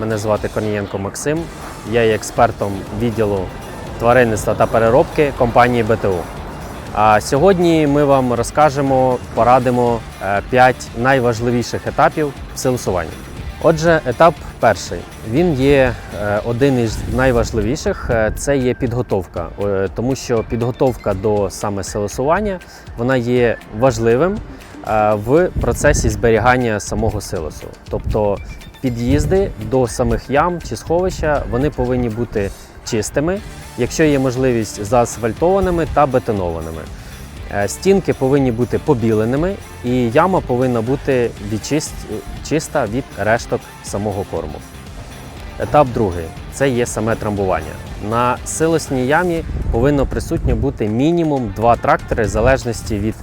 Мене звати Корнієнко Максим. Я є експертом відділу тваринництва та переробки компанії БТУ. А сьогодні ми вам розкажемо, порадимо 5 найважливіших етапів в. Отже, етап перший. Він є е, один із найважливіших. е, Це є підготовка, Е, тому що підготовка до саме силосування вона є важливим е, в процесі зберігання самого силосу. Тобто під'їзди до самих ям чи сховища вони повинні бути чистими, якщо є можливість заасфальтованими та бетонованими. Е, Стінки повинні бути побіленими, і яма повинна бути відчист... чиста від решток самого корму. Етап другий це є саме трамбування. На силосній ямі повинно присутньо бути мінімум два трактори в залежності від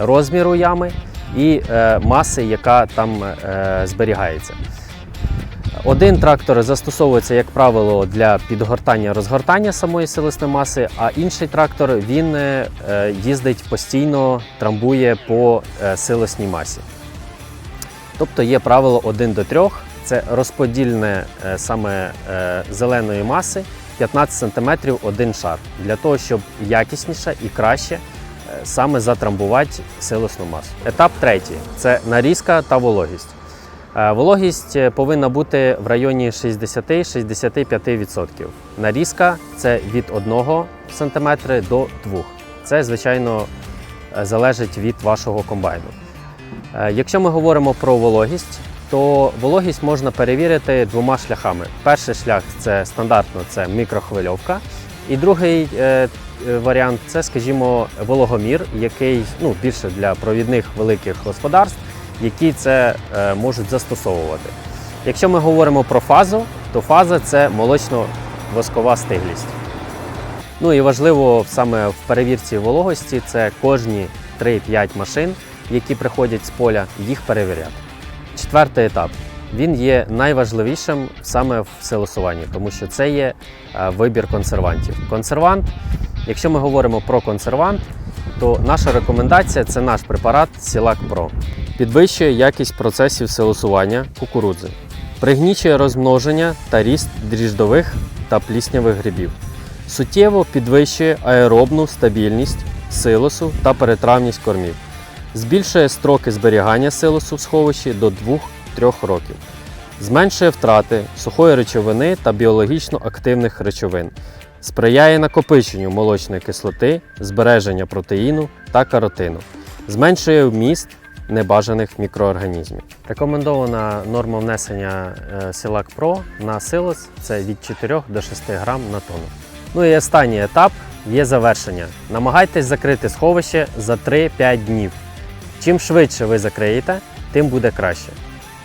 розміру ями і е, маси, яка там е, зберігається. Один трактор застосовується, як правило, для підгортання розгортання самої силосної маси, а інший трактор він е, їздить постійно, трамбує по силосній масі. Тобто є правило 1 до 3, це розподільне саме зеленої маси 15 см один шар, для того, щоб якісніше і краще саме затрамбувати силосну масу. Етап третій це нарізка та вологість. Е, Вологість е, повинна бути в районі 60-65%. Нарізка це від 1 см до 2 Це, звичайно, е, залежить від вашого комбайну. Якщо ми говоримо про вологість, то вологість можна перевірити двома шляхами. Перший шлях це стандартно це мікрохвильовка, і другий варіант це, скажімо, вологомір, який ну, більше для провідних великих господарств, які це е, можуть застосовувати. Якщо ми говоримо про фазу, то фаза це молочно-воскова стиглість. Ну і важливо саме в перевірці вологості це кожні 3-5 машин, які приходять з поля, їх перевіряти. Четвертий етап. Він є найважливішим саме в силосуванні, тому що це є е, вибір консервантів. Консервант, якщо ми говоримо про консервант, то наша рекомендація це наш препарат Сілак Pro. Підвищує якість процесів силосування кукурудзи, пригнічує розмноження та ріст дріждових та пліснявих грибів, суттєво підвищує аеробну стабільність силосу та перетравність кормів, збільшує строки зберігання силосу в сховищі до 2-3 років, зменшує втрати сухої речовини та біологічно активних речовин, сприяє накопиченню молочної кислоти, збереження протеїну та каротину, зменшує вміст небажаних мікроорганізмів. Рекомендована норма внесення е, Силак Pro на силос це від 4 до 6 грам на тонну. Ну і останній етап є завершення. Намагайтесь закрити сховище за 3-5 днів. Чим швидше ви закриєте, тим буде краще.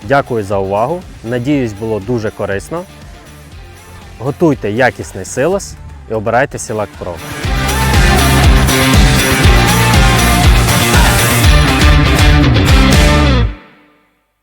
Дякую за увагу. Надіюсь, було дуже корисно. Готуйте якісний силос і обирайте Сілак Про.